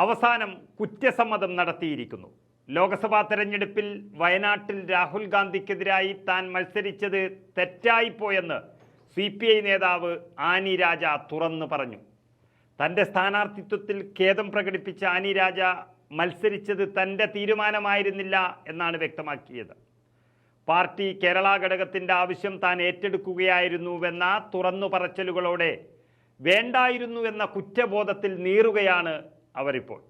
അവസാനം കുറ്റസമ്മതം നടത്തിയിരിക്കുന്നു. ലോക്സഭാ തെരഞ്ഞെടുപ്പിൽ വയനാട്ടിൽ രാഹുൽ ഗാന്ധിക്കെതിരായി താൻ മത്സരിച്ചത് തെറ്റായിപ്പോയെന്ന് സി പി ഐ നേതാവ് ആനി രാജ തുറന്നു പറഞ്ഞു. തന്റെ സ്ഥാനാർത്ഥിത്വത്തിൽ ഖേദം പ്രകടിപ്പിച്ച ആനി രാജ മത്സരിച്ചത് തന്റെ തീരുമാനമായിരുന്നില്ല എന്നാണ് വ്യക്തമാക്കിയത്. പാർട്ടി കേരള ഘടകത്തിന്റെ ആവശ്യം താൻ ഏറ്റെടുക്കുകയായിരുന്നുവെന്ന തുറന്നു പറച്ചലുകളോടെ വേണ്ടായിരുന്നു എന്ന കുറ്റബോധത്തിൽ നീറുകയാണ് അവരിപ്പോൾ.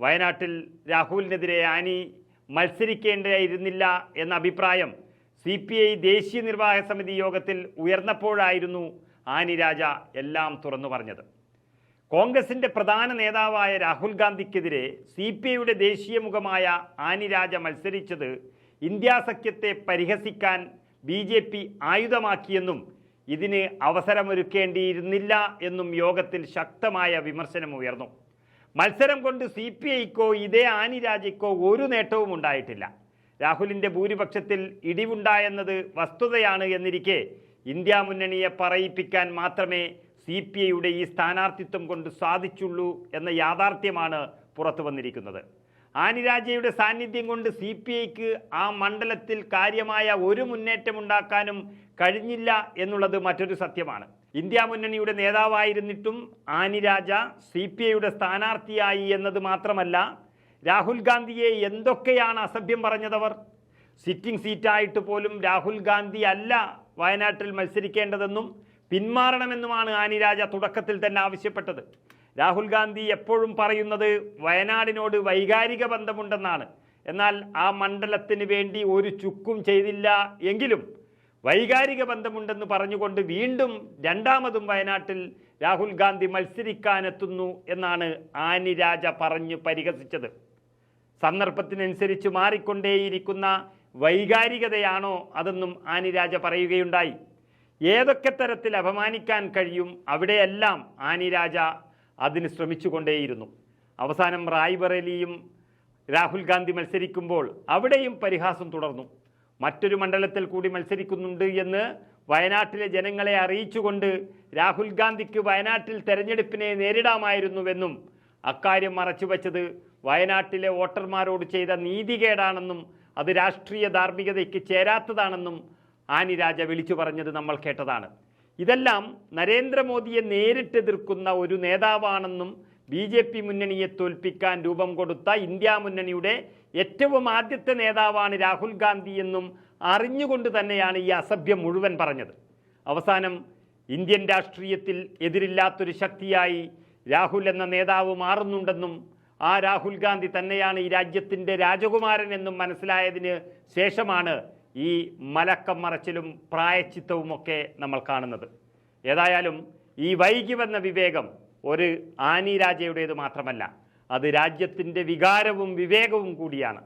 വയനാട്ടിൽ രാഹുലിനെതിരെ ആനി മത്സരിക്കേണ്ടതായിരുന്നില്ല എന്ന അഭിപ്രായം സി പി ഐ ദേശീയ നിർവാഹക സമിതി യോഗത്തിൽ ഉയർന്നപ്പോഴായിരുന്നു ആനി രാജ എല്ലാം തുറന്നു പറഞ്ഞത്. കോൺഗ്രസിന്റെ പ്രധാന നേതാവായ രാഹുൽ ഗാന്ധിക്കെതിരെ സി പി ഐയുടെ ദേശീയ മുഖമായ ആനി രാജ മത്സരിച്ചത് ഇന്ത്യാ സഖ്യത്തെ പരിഹസിക്കാൻ ബി ജെ പി ആയുധമാക്കിയെന്നും ഇതിന് അവസരമൊരുക്കേണ്ടിയിരുന്നില്ല എന്നും യോഗത്തിൽ ശക്തമായ വിമർശനമുയർന്നു. മത്സരം കൊണ്ട് സി പി ഐക്കോ ഇതേ ആനി രാജയ്ക്കോ ഒരു നേട്ടവും ഉണ്ടായിട്ടില്ല. രാഹുലിന്റെ ഭൂരിപക്ഷത്തിൽ ഇടിവുണ്ടായെന്നത് വസ്തുതയാണ് എന്നിരിക്കെ ഇന്ത്യ മുന്നണിയെ പറയിപ്പിക്കാൻ മാത്രമേ സി പി ഐയുടെ ഈ സ്ഥാനാർത്ഥിത്വം കൊണ്ട് സാധിച്ചുള്ളൂ എന്ന യാഥാർത്ഥ്യമാണ് പുറത്തു വന്നിരിക്കുന്നത്. ആനിരാജയുടെ സാന്നിധ്യം കൊണ്ട് സി പി ഐക്ക് ആ മണ്ഡലത്തിൽ കാര്യമായ ഒരു മുന്നേറ്റമുണ്ടാക്കാനും കഴിഞ്ഞില്ല എന്നുള്ളത് മറ്റൊരു സത്യമാണ്. ഇന്ത്യ മുന്നണിയുടെ നേതാവായിരുന്നിട്ടും ആനിരാജ സി പി ഐയുടെ സ്ഥാനാർത്ഥിയായി എന്നത് മാത്രമല്ല രാഹുൽ ഗാന്ധിയെ എന്തൊക്കെയാണ് അസഭ്യം പറഞ്ഞതവർ? സിറ്റിംഗ് സീറ്റായിട്ട് പോലും രാഹുൽ ഗാന്ധി അല്ല വയനാട്ടിൽ മത്സരിക്കേണ്ടതെന്നും പിന്മാറണമെന്നുമാണ് ആനിരാജ തുടക്കത്തിൽ തന്നെ ആവശ്യപ്പെട്ടത്. രാഹുൽ ഗാന്ധി എപ്പോഴും പറയുന്നത് വയനാടിനോട് വൈകാരിക ബന്ധമുണ്ടെന്നാണ്. എന്നാൽ ആ മണ്ഡലത്തിന് വേണ്ടി ഒരു ചുക്കും ചെയ്തില്ല എങ്കിലും വൈകാരിക ബന്ധമുണ്ടെന്ന് പറഞ്ഞുകൊണ്ട് വീണ്ടും രണ്ടാമതും വയനാട്ടിൽ രാഹുൽ ഗാന്ധി മത്സരിക്കാനെത്തുന്നു എന്നാണ് ആനി പറഞ്ഞു പരിഹസിച്ചത്. സന്ദർഭത്തിനനുസരിച്ച് മാറിക്കൊണ്ടേയിരിക്കുന്ന വൈകാരികതയാണോ അതെന്നും ആനി രാജ പറയുകയുണ്ടായി. ഏതൊക്കെ തരത്തിൽ അപമാനിക്കാൻ കഴിയും അവിടെയെല്ലാം ആനി രാജ അതിന് ശ്രമിച്ചുകൊണ്ടേയിരുന്നു. അവസാനം റായ്ബറേലിയും രാഹുൽ ഗാന്ധി മത്സരിക്കുമ്പോൾ അവിടെയും പരിഹാസം തുടർന്നു. മറ്റൊരു മണ്ഡലത്തിൽ കൂടി മത്സരിക്കുന്നുണ്ട് എന്ന് വയനാട്ടിലെ ജനങ്ങളെ അറിയിച്ചുകൊണ്ട് രാഹുൽ ഗാന്ധിക്ക് വയനാട്ടിൽ തെരഞ്ഞെടുപ്പിനെ നേരിടാമായിരുന്നുവെന്നും അക്കാര്യം മറച്ചുവെച്ചത് വയനാട്ടിലെ വോട്ടർമാരോട് ചെയ്ത നീതികേടാണെന്നും അത് രാഷ്ട്രീയ ധാർമ്മികതയ്ക്ക് ചേരാത്തതാണെന്നും ആനി രാജ വിളിച്ചു പറഞ്ഞത് നമ്മൾ കേട്ടതാണ്. ഇതെല്ലാം നരേന്ദ്രമോദിയെ നേരിട്ടെതിർക്കുന്ന ഒരു നേതാവാണെന്നും ബി ജെ പി മുന്നണിയെ തോൽപ്പിക്കാൻ രൂപം കൊടുത്ത ഇന്ത്യ മുന്നണിയുടെ ഏറ്റവും ആദ്യത്തെ നേതാവാണ് രാഹുൽ ഗാന്ധി എന്നും അറിഞ്ഞുകൊണ്ട് തന്നെയാണ് ഈ അസഭ്യം മുഴുവൻ പറഞ്ഞത്. അവസാനം ഇന്ത്യൻ രാഷ്ട്രീയത്തിൽ എതിരില്ലാത്തൊരു ശക്തിയായി രാഹുൽ എന്ന നേതാവ് മാറുന്നുണ്ടെന്നും ആ രാഹുൽ ഗാന്ധി തന്നെയാണ് ഈ രാജ്യത്തിന്റെ രാജകുമാരൻ എന്നും മനസ്സിലായതിന് ശേഷമാണ് ഈ മലക്കം മറച്ചിലും പ്രായച്ചിത്തവുമൊക്കെ നമ്മൾ കാണുന്നത്. ഏതായാലും ഈ വൈകി വന്ന വിവേകം ഒരു ആനി രാജയുടേത് മാത്രമല്ല അത് രാജ്യത്തിന്റെ വികാരവും വിവേകവും കൂടിയാണ്.